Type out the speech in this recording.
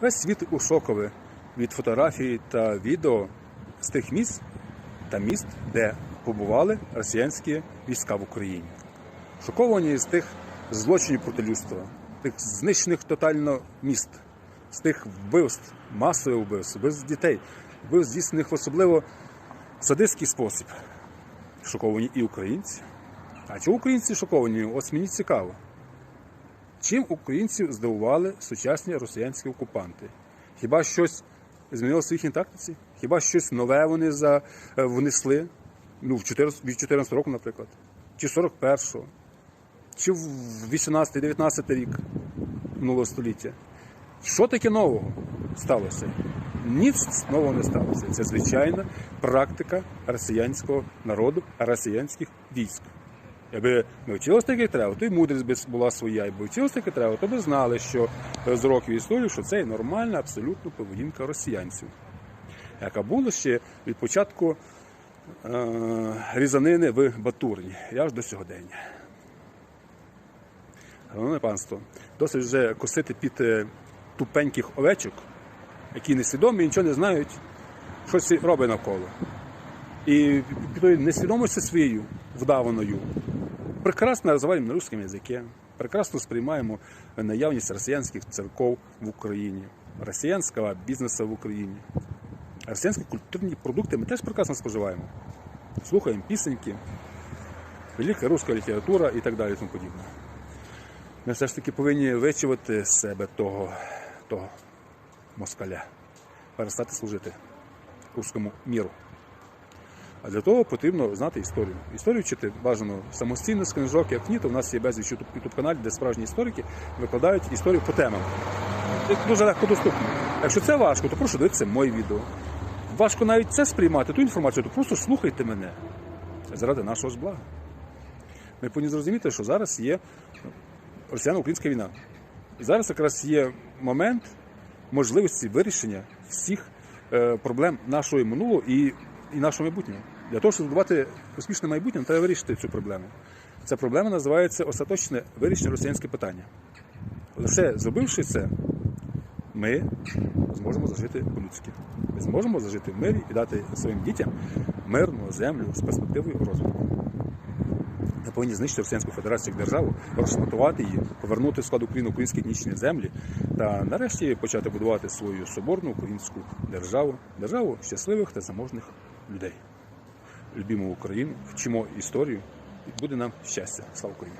Весь світ у шокові від фотографій та відео з тих місць та міст, де побували росіянські війська в Україні. Шоковані з тих злочинів проти людства, тих знищених тотально міст, з тих вбивств, масових вбивств, вбивств дітей, вбивств здійснених в особливо садистський спосіб. Шоковані і українці. А чому українці шоковані? Ось мені цікаво. Чим українців здивували сучасні росіянські окупанти? Хіба щось змінилося в їхній тактиці? Хіба щось нове вони за, е, внесли? Ну, в 14, від 14 року, наприклад, чи 41-го, чи в 18-19 рік минулого століття? Що таке нового сталося? Ніц нового не сталося. Це звичайна практика росіянського народу, росіянських військ. Якби ми вчилися так, треба, то й мудрість би була своя, якби вчилися так, як треба, то би знали, що з років історії, що це нормальна абсолютно поведінка росіянців, яка була ще від початку е- різанини в Батурні, аж до сьогодення. Головне панство, досить вже косити під е, тупеньких овечок, які несвідомі, нічого не знають, що це робить навколо. І тою несвідомості своєю вдаваною прекрасно розмовляємо на русском язикі, прекрасно сприймаємо наявність росіянських церков в Україні, росіянського бізнесу в Україні. Росіянські культурні продукти ми теж прекрасно споживаємо. Слухаємо пісеньки, велика руська література і так далі. і тому подібне. Ми все ж таки повинні вичувати з себе того, того москаля, перестати служити руському міру. А для того потрібно знати історію. Історію вчити бажано самостійно з книжок, як ні, то в нас є безліч ютуб каналів, де справжні історики викладають історію по темам. Це дуже легко доступно. Якщо це важко, то прошу дивитися моє відео. Важко навіть це сприймати, ту інформацію, то просто слухайте мене. Заради нашого ж блага. Ми повинні зрозуміти, що зараз є росіяно-українська війна. І зараз якраз є момент можливості вирішення всіх е, проблем нашого минулого і, і нашого майбутнього. Для того, щоб збудувати успішне майбутнє, треба вирішити цю проблему. Ця проблема називається остаточне вирішення росіянське питання. Лише зробивши це, ми зможемо зажити по-людськи. Ми зможемо зажити в мирі і дати своїм дітям мирну землю з перспективою розвитку. Ми повинні знищити Російську Федерацію як державу, розшматувати її, повернути в склад України українські етнічні землі та нарешті почати будувати свою соборну українську державу, державу щасливих та заможних людей. Любімо Україну, вчимо історію, і буде нам щастя. Слава Україні!